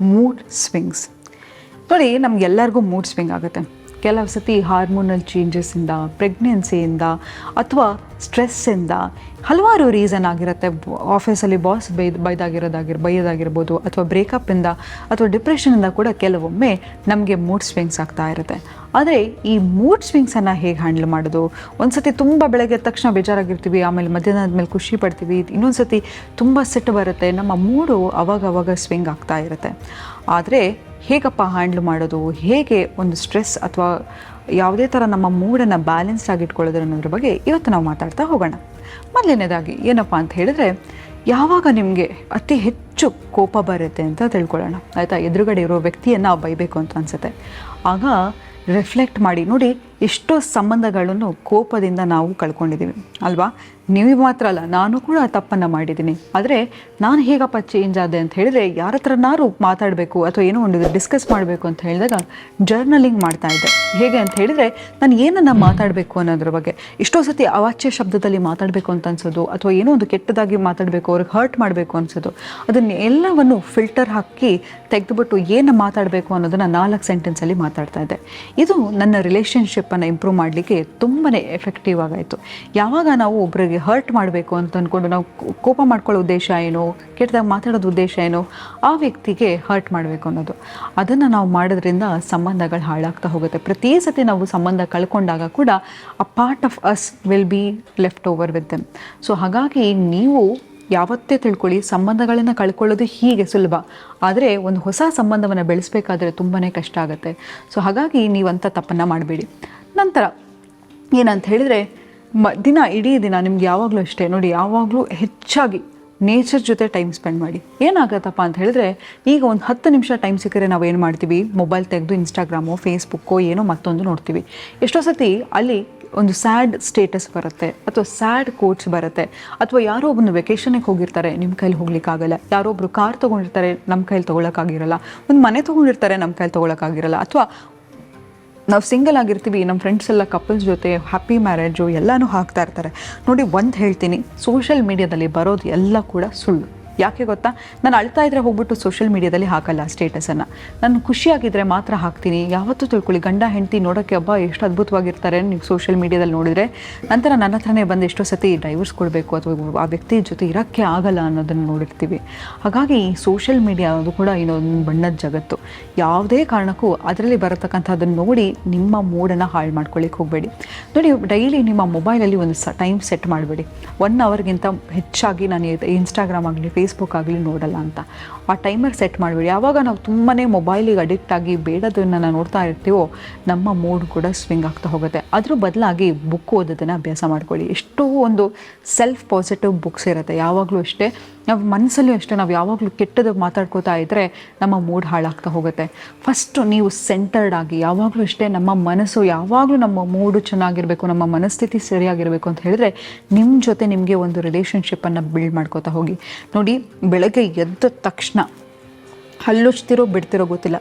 Mood swings ನೋಡಿ ನಮಗೆಲ್ಲರಿಗೂ mood swing ಆಗುತ್ತೆ. ಕೆಲವು ಸತಿ ಹಾರ್ಮೋನಲ್ ಚೇಂಜಸ್ಸಿಂದ ಪ್ರೆಗ್ನೆನ್ಸಿಯಿಂದ ಅಥವಾ ಸ್ಟ್ರೆಸ್ಸಿಂದ ಹಲವಾರು ರೀಸನ್ ಆಗಿರುತ್ತೆ. ಆಫೀಸಲ್ಲಿ ಬಾಸ್ ಬೈದ್ ಬೈದಾಗಿರೋದಾಗಿರ್, ಬೈಯೋದಾಗಿರ್ಬೋದು ಅಥವಾ ಬ್ರೇಕಪ್ಪಿಂದ ಅಥವಾ ಡಿಪ್ರೆಷನಿಂದ ಕೂಡ ಕೆಲವೊಮ್ಮೆ ನಮಗೆ ಮೂಡ್ ಸ್ವಿಂಗ್ಸ್ ಆಗ್ತಾ ಇರುತ್ತೆ. ಆದರೆ ಈ ಮೂಡ್ ಸ್ವಿಂಗ್ಸನ್ನು ಹೇಗೆ ಹ್ಯಾಂಡಲ್ ಮಾಡೋದು? ಒಂದು ಸತಿ ತುಂಬ ಬೆಳಗ್ಗೆ ತಕ್ಷಣ ಬೇಜಾರಾಗಿರ್ತೀವಿ, ಆಮೇಲೆ ಮಧ್ಯಾಹ್ನದ ಮೇಲೆ ಖುಷಿ ಪಡ್ತೀವಿ ಇನ್ನೊಂದು ಸತಿ ತುಂಬ ಸಿಟ್ಟು ಬರುತ್ತೆ, ನಮ್ಮ ಮೂಡು ಅವಾಗ ಅವಾಗ ಸ್ವಿಂಗ್ ಆಗ್ತಾ ಇರುತ್ತೆ. ಆದರೆ ಹೇಗಪ್ಪ ಹ್ಯಾಂಡ್ಲ್ ಮಾಡೋದು? ಹೇಗೆ ಒಂದು ಸ್ಟ್ರೆಸ್ ಅಥವಾ ಯಾವುದೇ ಥರ ನಮ್ಮ ಮೂಡನ್ನು ಬ್ಯಾಲೆನ್ಸ್ ಆಗಿ ಇಟ್ಕೊಳ್ಳೋದು ಅನ್ನೋದ್ರ ಬಗ್ಗೆ ಇವತ್ತು ನಾವು ಮಾತಾಡ್ತಾ ಹೋಗೋಣ. ಮೊದಲನೇದಾಗಿ ಏನಪ್ಪ ಅಂತ ಹೇಳಿದ್ರೆ, ಯಾವಾಗ ನಿಮಗೆ ಅತಿ ಹೆಚ್ಚು ಕೋಪ ಬರುತ್ತೆ ಅಂತ ತಿಳ್ಕೊಳ್ಳೋಣ. ಆಯಿತಾ? ಎದುರುಗಡೆ ಇರೋ ವ್ಯಕ್ತಿಯನ್ನು ಬೈಬೇಕು ಅಂತ ಅನಿಸುತ್ತೆ. ಆಗ ರಿಫ್ಲೆಕ್ಟ್ ಮಾಡಿ, ನೋಡಿ ಎಷ್ಟೋ ಸಂಬಂಧಗಳನ್ನು ಕೋಪದಿಂದ ನಾವು ಕಳ್ಕೊಂಡಿದ್ದೀವಿ. ಅಲ್ವಾ? ನೀವು ಮಾತ್ರ ಅಲ್ಲ, ನಾನು ಕೂಡ ತಪ್ಪನ್ನು ಮಾಡಿದ್ದೀನಿ. ಆದರೆ ನಾನು ಹೇಗಪ್ಪ ಚೇಂಜ್ ಆದೆ ಅಂತ ಹೇಳಿದ್ರೆ ಯಾರ ಹತ್ರನಾರು ಮಾತಾಡಬೇಕು ಅಥವಾ ಏನೋ ಒಂದು ಡಿಸ್ಕಸ್ ಮಾಡಬೇಕು ಅಂತ ಹೇಳಿದಾಗ ಜರ್ನಲಿಂಗ್ ಮಾಡ್ತಾ ಇದ್ದೆ. ಹೇಗೆ ಅಂತ ಹೇಳಿದರೆ ನಾನು ಏನನ್ನು ಮಾತಾಡಬೇಕು ಅನ್ನೋದ್ರ ಬಗ್ಗೆ. ಎಷ್ಟೋ ಸತಿ ಅವಾಚ್ಯ ಶಬ್ದದಲ್ಲಿ ಮಾತಾಡಬೇಕು ಅಂತ ಅನ್ಸೋದು, ಅಥವಾ ಏನೋ ಒಂದು ಕೆಟ್ಟದಾಗಿ ಮಾತಾಡಬೇಕು, ಅವ್ರಿಗೆ ಹರ್ಟ್ ಮಾಡಬೇಕು ಅನ್ಸೋದು. ಅದನ್ನ ಎಲ್ಲವನ್ನು ಫಿಲ್ಟರ್ ಹಾಕಿ ತೆಗೆದುಬಿಟ್ಟು ಏನು ಮಾತಾಡಬೇಕು ಅನ್ನೋದನ್ನು ನಾಲ್ಕು ಸೆಂಟೆನ್ಸಲ್ಲಿ ಮಾತಾಡ್ತಾ ಇದ್ದೆ. ಇದು ನನ್ನ ರಿಲೇಷನ್ಶಿಪ್ಪನ್ನು ಇಂಪ್ರೂವ್ ಮಾಡಲಿಕ್ಕೆ ತುಂಬಾ ಎಫೆಕ್ಟಿವ್ ಆಗಾಯಿತು ಯಾವಾಗ ನಾವು ಒಬ್ಬರಿಗೆ ಹರ್ಟ್ ಮಾಡಬೇಕು ಅಂತ ಅಂದ್ಕೊಂಡು ನಾವು ಕೋಪ ಮಾಡ್ಕೊಳ್ಳೋ ಉದ್ದೇಶ ಏನು, ಕೆಟ್ಟದಾಗ ಮಾತಾಡೋದು ಉದ್ದೇಶ ಏನು, ಆ ವ್ಯಕ್ತಿಗೆ ಹರ್ಟ್ ಮಾಡಬೇಕು ಅನ್ನೋದು. ಅದನ್ನು ನಾವು ಮಾಡೋದ್ರಿಂದ ಸಂಬಂಧಗಳು ಹಾಳಾಗ್ತಾ ಹೋಗುತ್ತೆ. ಪ್ರತಿ ಸತಿ ನಾವು ಸಂಬಂಧ ಕಳ್ಕೊಂಡಾಗ ಕೂಡ a part of us will be left over with them so ಹಾಗಾಗಿ ನೀವು ಯಾವತ್ತೇ ತಿಳ್ಕೊಳ್ಳಿ, ಸಂಬಂಧಗಳನ್ನು ಕಳ್ಕೊಳ್ಳೋದು ಹೀಗೆ ಸುಲಭ. ಆದರೆ ಒಂದು ಹೊಸ ಸಂಬಂಧವನ್ನು ಬೆಳೆಸಬೇಕಾದ್ರೆ ತುಂಬಾ ಕಷ್ಟ ಆಗುತ್ತೆ. ಸೊ ಹಾಗಾಗಿ ನೀವಂಥ ತಪ್ಪನ್ನು ಮಾಡಬೇಡಿ. ನಂತರ ಏನಂತ ಹೇಳಿದರೆ, ಮ, ದಿನ ಇಡೀ ದಿನ ನಿಮ್ಗೆ ಯಾವಾಗಲೂ ಅಷ್ಟೇ, ನೋಡಿ ಯಾವಾಗಲೂ ಹೆಚ್ಚಾಗಿ ನೇಚರ್ ಜೊತೆ ಟೈಮ್ ಸ್ಪೆಂಡ್ ಮಾಡಿ. ಏನಾಗತ್ತಪ್ಪ ಅಂತ ಹೇಳಿದ್ರೆ, ಈಗ ಒಂದು ಹತ್ತು ನಿಮಿಷ ಟೈಮ್ ಸಿಕ್ಕರೆ ನಾವು ಏನು ಮಾಡ್ತೀವಿ? ಮೊಬೈಲ್ ತೆಗೆದು ಇನ್ಸ್ಟಾಗ್ರಾಮು ಫೇಸ್ಬುಕ್ಕೋ ಏನೋ ಮತ್ತೊಂದು ನೋಡ್ತೀವಿ. ಎಷ್ಟೋ ಸತಿ ಅಲ್ಲಿ ಒಂದು ಸ್ಯಾಡ್ ಸ್ಟೇಟಸ್ ಬರುತ್ತೆ, ಅಥವಾ ಸ್ಯಾಡ್ ಕೋಚ್ ಬರುತ್ತೆ, ಅಥವಾ ಯಾರೋ ಒಬ್ಬನ ವೆಕೇಷನಿಗೆ ಹೋಗಿರ್ತಾರೆ ನಿಮ್ಮ ಕೈಲಿ ಹೋಗ್ಲಿಕ್ಕಾಗಲ್ಲ. ಯಾರೋ ಒಬ್ರು ಕಾರ್ ತೊಗೊಂಡಿರ್ತಾರೆ ನಮ್ಮ ಕೈಲಿ ತೊಗೊಳಕ್ಕಾಗಿರಲ್ಲ. ಒಂದು ಮನೆ ತೊಗೊಂಡಿರ್ತಾರೆ ನಮ್ಮ ಕೈಲಿ ತೊಗೊಳಕ್ಕಾಗಿರಲ್ಲ. ಅಥವಾ ನಾವು ಸಿಂಗಲ್ ಆಗಿರ್ತೀವಿ ನಮ್ಮ ಫ್ರೆಂಡ್ಸ್ ಎಲ್ಲ ಕಪಲ್ಸ್ ಜೊತೆ ಹ್ಯಾಪಿ ಮ್ಯಾರೇಜು ಎಲ್ಲನೂ ಹಾಕ್ತಾ ಇರ್ತಾರೆ. ನೋಡಿ, ಒಂದು ಹೇಳ್ತೀನಿ ಸೋಷಿಯಲ್ ಮೀಡಿಯಾದಲ್ಲಿ ಬರೋದು ಎಲ್ಲ ಕೂಡ ಸುಳ್ಳು. ಯಾಕೆ ಗೊತ್ತಾ? ನಾನು ಅಳ್ತಾ ಇದ್ರೆ ಹೋಗ್ಬಿಟ್ಟು ಸೋಷಿಯಲ್ ಮೀಡಿಯಾದಲ್ಲಿ ಹಾಕಲ್ಲ ಸ್ಟೇಟಸನ್ನು ನಾನು ಖುಷಿಯಾಗಿದ್ದರೆ ಮಾತ್ರ ಹಾಕ್ತೀನಿ. ಯಾವತ್ತೂ ತಿಳ್ಕೊಳ್ಳಿ, ಗಂಡ, ಹೆಂಡತಿ ನೋಡೋಕ್ಕೆ ಹಬ್ಬ ಎಷ್ಟು ಅದ್ಭುತವಾಗಿರ್ತಾರೆ ನೀವು ಸೋಷಿಯಲ್ ಮೀಡಿಯಾದಲ್ಲಿ ನೋಡಿದರೆ. ನಂತರ ನನ್ನ ಹತ್ರನೇ ಬಂದು ಎಷ್ಟೋ ಸತಿ ಡೈವರ್ಸ್ ಕೊಡಬೇಕು ಅಥವಾ ಆ ವ್ಯಕ್ತಿ ಜೊತೆ ಇರೋಕ್ಕೆ ಆಗಲ್ಲ ಅನ್ನೋದನ್ನು ನೋಡಿರ್ತೀವಿ. ಹಾಗಾಗಿ ಈ ಸೋಷಿಯಲ್ ಮೀಡಿಯಾ ಅದು ಕೂಡ ಇನ್ನೊಂದು ಬಣ್ಣದ ಜಗತ್ತು. ಯಾವುದೇ ಕಾರಣಕ್ಕೂ ಅದರಲ್ಲಿ ಬರತಕ್ಕಂಥದ್ದನ್ನು ನೋಡಿ ನಿಮ್ಮ ಮೂಡನ್ನು ಹಾಳು ಮಾಡ್ಕೊಳ್ಳಿಕ್ಕೆ ಹೋಗಬೇಡಿ. ನೋಡಿ ಡೈಲಿ ನಿಮ್ಮ ಮೊಬೈಲಲ್ಲಿ ಒಂದು ಸ ಟೈಮ್ ಸೆಟ್ ಮಾಡಬೇಡಿ. ಒನ್ ಅವರ್ಗಿಂತ ಹೆಚ್ಚಾಗಿ ನಾನು ಇನ್ಸ್ಟಾಗ್ರಾಮ್ ಆಗಲಿ ಫೇಸ್ಬುಕ್ ಆಗಲಿ ನೋಡಲ್ಲ ಅಂತ. ಆ ಟೈಮರ್ ಸೆಟ್ ಮಾಡಬೇಡಿ. ಯಾವಾಗ ನಾವು ತುಂಬಾ ಮೊಬೈಲಿಗೆ ಅಡಿಕ್ಟ್ ಆಗಿ ಬೇಡದನ್ನು ನಾವು ನೋಡ್ತಾ ಇರ್ತೀವೋ, ನಮ್ಮ ಮೂಡ್ ಕೂಡ ಸ್ವಿಂಗ್ ಆಗ್ತಾ ಹೋಗುತ್ತೆ. ಅದ್ರ ಬದಲಾಗಿ ಬುಕ್ ಓದೋದನ್ನು ಅಭ್ಯಾಸ ಮಾಡ್ಕೊಳ್ಳಿ. ಎಷ್ಟೋ ಒಂದು ಸೆಲ್ಫ್ ಪಾಸಿಟಿವ್ ಬುಕ್ಸ್ ಇರುತ್ತೆ. ಯಾವಾಗಲೂ ಅಷ್ಟೇ, ನಾವು ಮನಸ್ಸಲ್ಲೂ ಅಷ್ಟೇ, ನಾವು ಯಾವಾಗಲೂ ಕೆಟ್ಟದ್ದು ಮಾತಾಡ್ಕೋತಾ ಇದ್ದರೆ ನಮ್ಮ ಮೂಡ್ ಹಾಳಾಗ್ತಾ ಹೋಗುತ್ತೆ. ಫಸ್ಟು ನೀವು ಸೆಂಟರ್ಡ್ ಆಗಿ, ಯಾವಾಗಲೂ ಅಷ್ಟೇ ನಮ್ಮ ಮನಸ್ಸು, ಯಾವಾಗಲೂ ನಮ್ಮ ಮೂಡು ಚೆನ್ನಾಗಿರಬೇಕು, ನಮ್ಮ ಮನಸ್ಥಿತಿ ಸರಿಯಾಗಿರಬೇಕು ಅಂತ ಹೇಳಿದ್ರೆ ನಿಮ್ಮ ಜೊತೆ ನಿಮಗೆ ಒಂದು ರಿಲೇಷನ್ಶಿಪ್ಪನ್ನು ಬಿಲ್ಡ್ ಮಾಡ್ಕೋತಾ ಹೋಗಿ. ನೋಡಿ ಬೆಳಗ್ಗೆ ಎದ್ದ ತಕ್ಷಣ ಹಲ್ಲುಚ್ತಿರೋ ಬಿಡ್ತಿರೋ ಗೊತ್ತಿಲ್ಲ.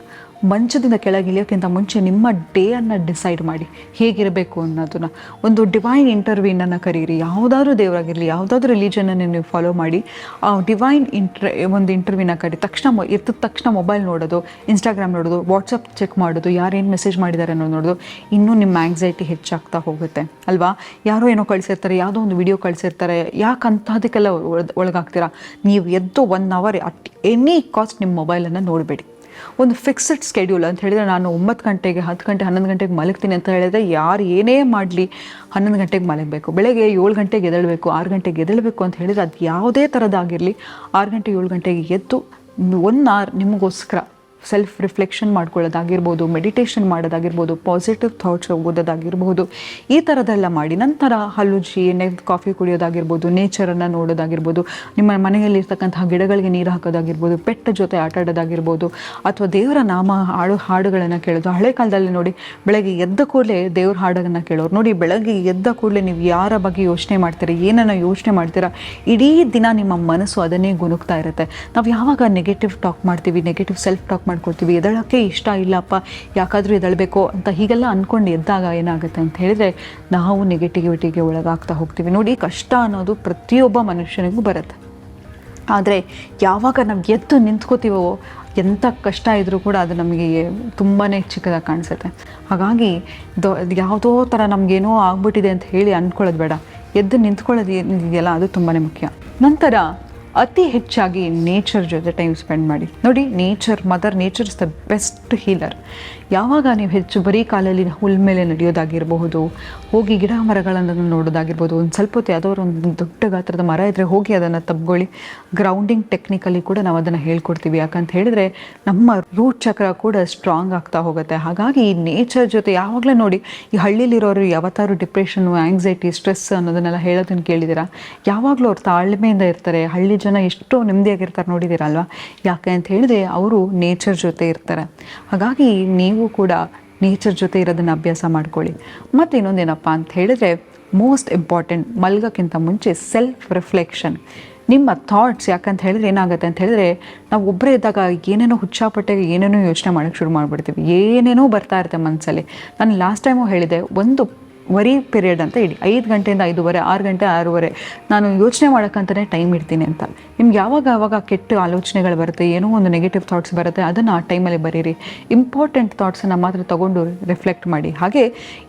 ಮಂಚದಿಂದ ಕೆಳಗೆ ಇಳಿಯೋಕ್ಕಿಂತ ಮುಂಚೆ ನಿಮ್ಮ ಡೇ ಅನ್ನು ಡಿಸೈಡ್ ಮಾಡಿ. ಹೇಗಿರಬೇಕು ಅನ್ನೋದನ್ನು. ಒಂದು ಡಿವೈನ್ ಇಂಟರ್ವ್ಯೂನನ್ನು ಕರೀರಿ. ಯಾವುದಾದ್ರೂ ದೇವರಾಗಿರಲಿ, ಯಾವುದಾದ್ರೂ ರಿಲಿಜನನ್ನು ನೀವು ಫಾಲೋ ಮಾಡಿ. ಆ ಡಿವೈನ್ ಇಂಟ್ರ ಒಂದು ಇಂಟರ್ವ್ಯೂನ ಕರಿ ತಕ್ಷಣ ಎದ್ದ ತಕ್ಷಣ ಮೊಬೈಲ್ ನೋಡೋದು ಇನ್ಸ್ಟಾಗ್ರಾಮ್ ನೋಡೋದು ವಾಟ್ಸಪ್ ಚೆಕ್ ಮಾಡೋದು, ಯಾರೇನು ಮೆಸೇಜ್ ಮಾಡಿದ್ದಾರೆ ಅನ್ನೋದು ನೋಡೋದು, ಇನ್ನೂ ನಿಮ್ಮ ಆ್ಯಂಗ್ಸೈಟಿ ಹೆಚ್ಚಾಗ್ತಾ ಹೋಗುತ್ತೆ, ಅಲ್ವಾ? ಯಾರೋ ಏನೋ ಕಳಿಸಿರ್ತಾರೆ, ಯಾವುದೋ ಒಂದು ವಿಡಿಯೋ ಕಳಿಸಿರ್ತಾರೆ ಯಾಕೆ ಅಂತದಕ್ಕೆಲ್ಲ ಒಳ್- ಒಳಗಾಗ್ತೀರಾ? ನೀವು ಎದ್ದು one hour at any cost ನಿಮ್ಮ ಮೊಬೈಲನ್ನು ನೋಡಬೇಡಿ. ಒಂದು ಫಿಕ್ಸ್ಡ್ ಸ್ಕೆಡ್ಯೂಲ್ ಅಂತ ಹೇಳಿದರೆ ನಾನು ಒಂಬತ್ತು ಗಂಟೆಗೆ, ಹತ್ತು ಗಂಟೆ, ಹನ್ನೊಂದು ಗಂಟೆಗೆ ಮಲಗ್ತೀನಿ ಅಂತ ಹೇಳಿದರೆ ಯಾರು ಏನೇ ಮಾಡಲಿ ಹನ್ನೊಂದು ಗಂಟೆಗೆ ಮಲಗಬೇಕು. ಬೆಳಗ್ಗೆ ಏಳು ಗಂಟೆಗೆ ಎದ್ದೇಳಬೇಕು, ಆರು ಗಂಟೆಗೆ ಎದ್ದೇಳಬೇಕು ಅಂತ ಹೇಳಿದರೆ ಅದು ಯಾವುದೇ ಥರದ್ದಾಗಿರಲಿ ಆರು ಗಂಟೆ ಏಳು ಗಂಟೆಗೆ ಎದ್ದು ಒನ್ ಅವರ್ ನಿಮಗೋಸ್ಕರ ಸೆಲ್ಫ್ ರಿಫ್ಲೆಕ್ಷನ್ ಮಾಡ್ಕೊಳ್ಳೋದಾಗಿರ್ಬೋದು ಮೆಡಿಟೇಷನ್ ಮಾಡೋದಾಗಿರ್ಬೋದು ಪಾಸಿಟಿವ್ ಥಾಟ್ಸ್ ಓದೋದಾಗಿರ್ಬೋದು, ಈ ಥರದ್ದೆಲ್ಲ ಮಾಡಿ ನಂತರ ಹಲ್ಲುಜ್ಜಿ ನೆಗ್ ಕಾಫಿ ಕುಡಿಯೋದಾಗಿರ್ಬೋದು ನೇಚರನ್ನು ನೋಡೋದಾಗಿರ್ಬೋದು, ನಿಮ್ಮ ಮನೆಯಲ್ಲಿರ್ತಕ್ಕಂತಹ ಗಿಡಗಳಿಗೆ ನೀರು ಹಾಕೋದಾಗಿರ್ಬೋದು, ಪೆಟ್ಟ ಜೊತೆ ಆಟ ಆಡೋದಾಗಿರ್ಬೋದು, ಅಥವಾ ದೇವರ ನಾಮ ಹಾಡು, ಹಾಡುಗಳನ್ನು ಕೇಳೋದು, ಹಳೆ ಕಾಲದಲ್ಲಿ ನೋಡಿ ಬೆಳಗ್ಗೆ ಎದ್ದ ಕೂಡಲೇ ದೇವ್ರ ಹಾಡನ್ನು ಕೇಳೋರು, ನೋಡಿ ಬೆಳಗ್ಗೆ ಎದ್ದ ಕೂಡಲೇ ನೀವು ಯಾರ ಬಗ್ಗೆ ಯೋಚನೆ ಮಾಡ್ತೀರಾ, ಏನನ್ನು ಯೋಚನೆ ಮಾಡ್ತೀರಾ, ಇಡೀ ದಿನ ನಿಮ್ಮ ಮನಸ್ಸು ಅದನ್ನೇ ಗುನುಗ್ತಾ ಇರುತ್ತೆ. ನಾವು ಯಾವಾಗ ನೆಗೆಟಿವ್ ಟಾಕ್ ಮಾಡ್ತೀವಿ ನೆಗೆಟಿವ್ ಸೆಲ್ಫ್ ಟಾಕ್ ಮಾಡ್ಕೊಳ್ತೀವಿ. ಎದಳೋಕ್ಕೆ ಇಷ್ಟ ಇಲ್ಲಪ್ಪ, ಯಾಕಾದರೂ ಎದಳಬೇಕು ಅಂತ ಹೀಗೆಲ್ಲ ಅಂದ್ಕೊಂಡು ಎದ್ದಾಗ ಏನಾಗುತ್ತೆ ಅಂತ ಹೇಳಿದರೆ ನಾವು ನೆಗೆಟಿವಿಟಿಗೆ ಒಳಗಾಗ್ತಾ ಹೋಗ್ತೀವಿ. ನೋಡಿ, ಕಷ್ಟ ಅನ್ನೋದು ಪ್ರತಿಯೊಬ್ಬ ಮನುಷ್ಯನಿಗೂ ಬರುತ್ತೆ. ಆದರೆ ಯಾವಾಗ ನಾವು ಎದ್ದು ನಿಂತ್ಕೋತೀವೋ ಎಂಥ ಕಷ್ಟ ಇದ್ದರೂ ಕೂಡ ಅದು ನಮಗೆ ತುಂಬಾ ಚಿಕ್ಕದಾಗಿ ಕಾಣಿಸುತ್ತೆ. ಹಾಗಾಗಿ ದೊ, ಯಾವುದೋ ಥರ ನಮಗೇನೋ ಆಗ್ಬಿಟ್ಟಿದೆ ಅಂತ ಹೇಳಿ ಅಂದ್ಕೊಳ್ಳೋದು ಬೇಡ. ಎದ್ದು ನಿಂತ್ಕೊಳ್ಳೋದು ಏನಿದೆಯಲ್ಲ ಅದು ತುಂಬಾ ಮುಖ್ಯ. ನಂತರ ಅತಿ ಹೆಚ್ಚಾಗಿ ನೇಚರ್ ಜೊತೆ ಟೈಮ್ ಸ್ಪೆಂಡ್ ಮಾಡಿ. ನೋಡಿ nature mother nature is the best healer ಯಾವಾಗ ನೀವು ಹೆಚ್ಚು ಬರೀ ಕಾಲಲ್ಲಿ ಹುಲ್ ಮೇಲೆ ನಡೆಯೋದಾಗಿರಬಹುದು, ಹೋಗಿ ಗಿಡ ಮರಗಳನ್ನು ನೋಡೋದಾಗಿರ್ಬೋದು ಒಂದು ಸ್ವಲ್ಪ ಹೊತ್ತು ಯಾವುದೋ ಒಂದು ದೊಡ್ಡ ಗಾತ್ರದ ಮರ ಇದ್ದರೆ ಹೋಗಿ ಅದನ್ನು ತಬ್ಗೊಳ್ಳಿ ಗ್ರೌಂಡಿಂಗ್ ಟೆಕ್ನಿಕಲ್ಲಿ ಕೂಡ ನಾವು ಅದನ್ನು ಹೇಳ್ಕೊಡ್ತೀವಿ. ಯಾಕಂತ ಹೇಳಿದ್ರೆ ನಮ್ಮ ರೂಟ್ ಚಕ್ರ ಕೂಡ ಸ್ಟ್ರಾಂಗ್ ಆಗ್ತಾ ಹೋಗುತ್ತೆ. ಹಾಗಾಗಿ ಈ ನೇಚರ್ ಜೊತೆ ಯಾವಾಗಲೂ ನೋಡಿ, ಈ ಹಳ್ಳಿಲಿರೋರು ಯಾವತ್ತಾರು ಡಿಪ್ರೆಷನ್ನು ಆ್ಯಂಗ್ಸೈಟಿ ಸ್ಟ್ರೆಸ್ ಅನ್ನೋದನ್ನೆಲ್ಲ ಹೇಳೋದನ್ನು ಕೇಳಿದ್ದೀರಾ? ಯಾವಾಗಲೂ ಅವ್ರು ತಾಳ್ಮೆಯಿಂದ ಇರ್ತಾರೆ. ಹಳ್ಳಿ ಜನ ಎಷ್ಟು ನೆಮ್ಮದಿಯಾಗಿರ್ತಾರೆ ನೋಡಿದ್ದೀರಲ್ವಾ? ಯಾಕೆ ಅಂತ ಹೇಳಿದ್ರೆ ಅವರು ನೇಚರ್ ಜೊತೆ ಇರ್ತಾರೆ. ಹಾಗಾಗಿ ನೀವು ಕೂಡ ನೇಚರ್ ಜೊತೆ ಇರೋದನ್ನು ಅಭ್ಯಾಸ ಮಾಡ್ಕೊಳ್ಳಿ. ಮತ್ತು ಇನ್ನೊಂದೇನಪ್ಪ ಅಂತ ಹೇಳಿದ್ರೆ ಮೋಸ್ಟ್ ಇಂಪಾರ್ಟೆಂಟ್ ಮಲ್ಗೋಕ್ಕಿಂತ ಮುಂಚೆ ಸೆಲ್ಫ್ ರಿಫ್ಲೆಕ್ಷನ್ ನಿಮ್ಮ ಥಾಟ್ಸ್ ಯಾಕಂತ ಹೇಳಿದ್ರೆ ಏನಾಗುತ್ತೆ ಅಂತ ಹೇಳಿದ್ರೆ, ನಾವು ಒಬ್ಬರೇ ಇದ್ದಾಗ ಏನೇನೋ ಹುಚ್ಚಾಪಟ್ಟೆಗೆ ಏನೇನೋ ಯೋಚನೆ ಮಾಡೋಕ್ಕೆ ಶುರು ಮಾಡಿಬಿಡ್ತೀವಿ. ಏನೇನೋ ಬರ್ತಾ ಇರುತ್ತೆ ಮನಸ್ಸಲ್ಲಿ ನಾನು ಲಾಸ್ಟ್ ಟೈಮು ಹೇಳಿದೆ, ಒಂದು ವರಿ ಪೀರಿಯಡ್ ಅಂತ ಇಡಿ. ಐದು ಗಂಟೆಯಿಂದ ಐದೂವರೆ, ಆರು ಗಂಟೆ ಆರೂವರೆ. ನಾನು ಯೋಚನೆ ಮಾಡೋಕ್ಕಂತಲೇ ಟೈಮ್ ಇಡ್ತೀನಿ ಅಂತ. ನಿಮ್ಗೆ ಯಾವಾಗ ಆವಾಗ ಕೆಟ್ಟ ಆಲೋಚನೆಗಳು ಬರುತ್ತೆ, ಏನೋ ಒಂದು ನೆಗೆಟಿವ್ ಥಾಟ್ಸ್ ಬರುತ್ತೆ, ಅದನ್ನು ಆ ಟೈಮಲ್ಲಿ ಬರೀರಿ. ಇಂಪಾರ್ಟೆಂಟ್ ಥಾಟ್ಸನ್ನು ಮಾತ್ರ ತೊಗೊಂಡು ರಿಫ್ಲೆಕ್ಟ್ ಮಾಡಿ. ಹಾಗೆ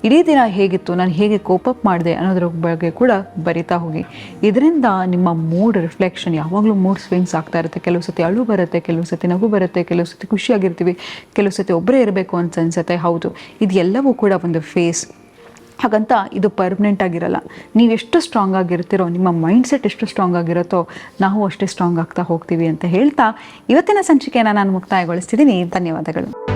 ಇಡೀ ದಿನ ಹೇಗಿತ್ತು, ನಾನು ಹೇಗೆ ಕೋಪಪ್ ಮಾಡಿದೆ ಅನ್ನೋದ್ರ ಬಗ್ಗೆ ಕೂಡ ಬರಿತಾ ಹೋಗಿ. ಇದರಿಂದ ನಿಮ್ಮ ಮೂಡ್ ರಿಫ್ಲೆಕ್ಷನ್ ಯಾವಾಗಲೂ ಮೂಡ್ ಸ್ವಿಂಗ್ಸ್ ಆಗ್ತಾ ಇರುತ್ತೆ. ಕೆಲವು ಸತಿ ಅಳು ಬರುತ್ತೆ, ಕೆಲವು ಸತಿ ನಗು ಬರುತ್ತೆ, ಕೆಲವು ಸತಿ ಖುಷಿಯಾಗಿರ್ತೀವಿ, ಕೆಲವು ಸತಿ ಒಬ್ಬರೇ ಇರಬೇಕು ಅಂತ ಅನ್ಸುತ್ತೆ. ಹೌದು. ಇದೆಲ್ಲವೂ ಕೂಡ ಒಂದು ಫೇಸ್ ಹಾಗಂತ ಇದು ಪರ್ಮನೆಂಟ್ ಆಗಿರಲ್ಲ. ನೀವು ಎಷ್ಟು ಸ್ಟ್ರಾಂಗ್ ಆಗಿರ್ತೀರೋ, ನಿಮ್ಮ ಮೈಂಡ್ ಸೆಟ್ ಎಷ್ಟು ಸ್ಟ್ರಾಂಗ್ ಆಗಿರುತ್ತೋ, ನಾವು ಅಷ್ಟೇ ಸ್ಟ್ರಾಂಗ್ ಆಗ್ತಾ ಹೋಗ್ತೀವಿ ಅಂತ ಹೇಳ್ತಾ ಇವತ್ತಿನ ಸಂಚಿಕೆಯನ್ನು ನಾನು ಮುಕ್ತಾಯಗೊಳಿಸ್ತಿದ್ದೀನಿ. ಧನ್ಯವಾದಗಳು.